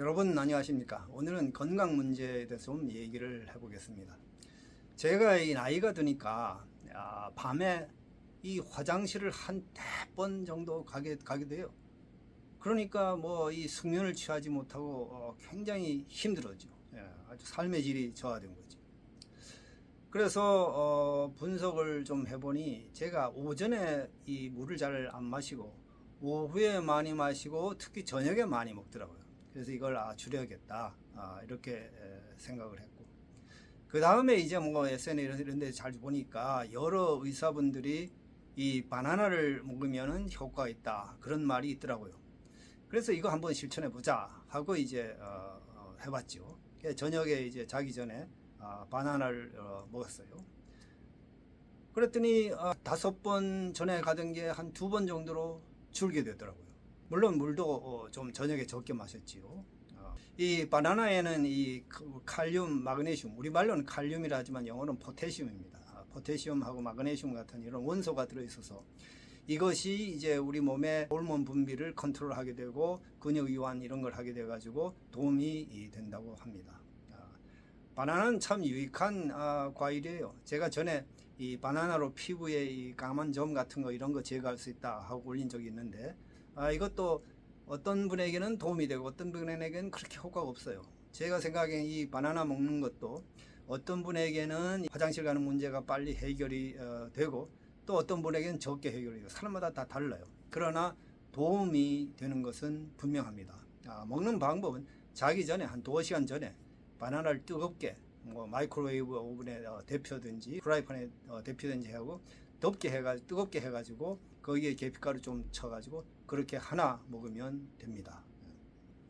여러분 안녕하십니까? 오늘은 건강 문제에 대해서 좀 얘기를 해보겠습니다. 제가 이 나이가 드니까 아, 밤에 이 화장실을 한번 정도 가게 가게 돼요. 그러니까 뭐 이 숙면을 취하지 못하고 어, 굉장히 힘들어죠. 예, 아주 삶의 질이 저하된 거죠. 그래서 어, 분석을 좀 해보니 제가 오전에 이 물을 잘 안 마시고 오후에 많이 마시고 특히 저녁에 많이 먹더라고요. 그래서 이걸 아, 줄여야겠다 아, 이렇게 에, 생각을 했고 그 다음에 이제 뭐 SNS 이런 데 잘 보니까 여러 의사분들이 이 바나나를 먹으면은 효과가 있다 그런 말이 있더라고요. 그래서 이거 한번 실천해 보자 하고 이제 어, 어, 해봤죠. 저녁에 이제 자기 전에 아, 바나나를 어, 먹었어요. 그랬더니 아, 다섯 번 전에 가던 게 한 두 번 정도로 줄게 되더라고요. 물론 물도 어, 좀 저녁에 적게 마셨지요. 어, 이 바나나에는 이그 칼륨, 마그네슘, 우리 말로는 칼륨이라 하지만 영어로는 포테슘입니다. 아, 포테슘하고 마그네슘 같은 이런 원소가 들어있어서 이것이 이제 우리 몸의 호르몬 분비를 컨트롤하게 되고 근육 이완 이런 걸 하게 돼 가지고 도움이 된다고 합니다. 아, 바나나는 참 유익한 아, 과일이에요. 제가 전에 이 바나나로 피부에 이 까만 점 같은 거 이런 거 제거할 수 있다 하고 올린 적이 있는데 아, 이것도 어떤 분에게는 도움이 되고 어떤 분에게는 그렇게 효과가 없어요. 제가 생각엔 이 바나나 먹는 것도 어떤 분에게는 화장실 가는 문제가 빨리 해결이 어, 되고 또 어떤 분에게는 적게 해결이 되고 사람마다 다 달라요. 그러나 도움이 되는 것은 분명합니다. 아, 먹는 방법은 자기 전에 한 두어 시간 전에 바나나를 뜨겁게 뭐 마이크로웨이브 오븐에 어, 데펴든지 프라이팬에 어, 데펴든지 하고 덥게 해가 뜨겁게 해가지고 거기에 계피가루 좀 쳐가지고 그렇게 하나 먹으면 됩니다.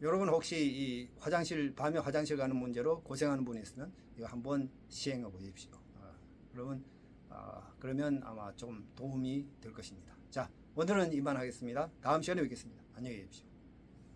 여러분 혹시 이 화장실 밤에 화장실 가는 문제로 고생하는 분이 있으면 이거 한번 시행해 보십시오. 어, 여러분 아, 그러면 아마 좀 도움이 될 것입니다. 자 오늘은 이만 하겠습니다. 다음 시간에 뵙겠습니다. 안녕히 계십시오.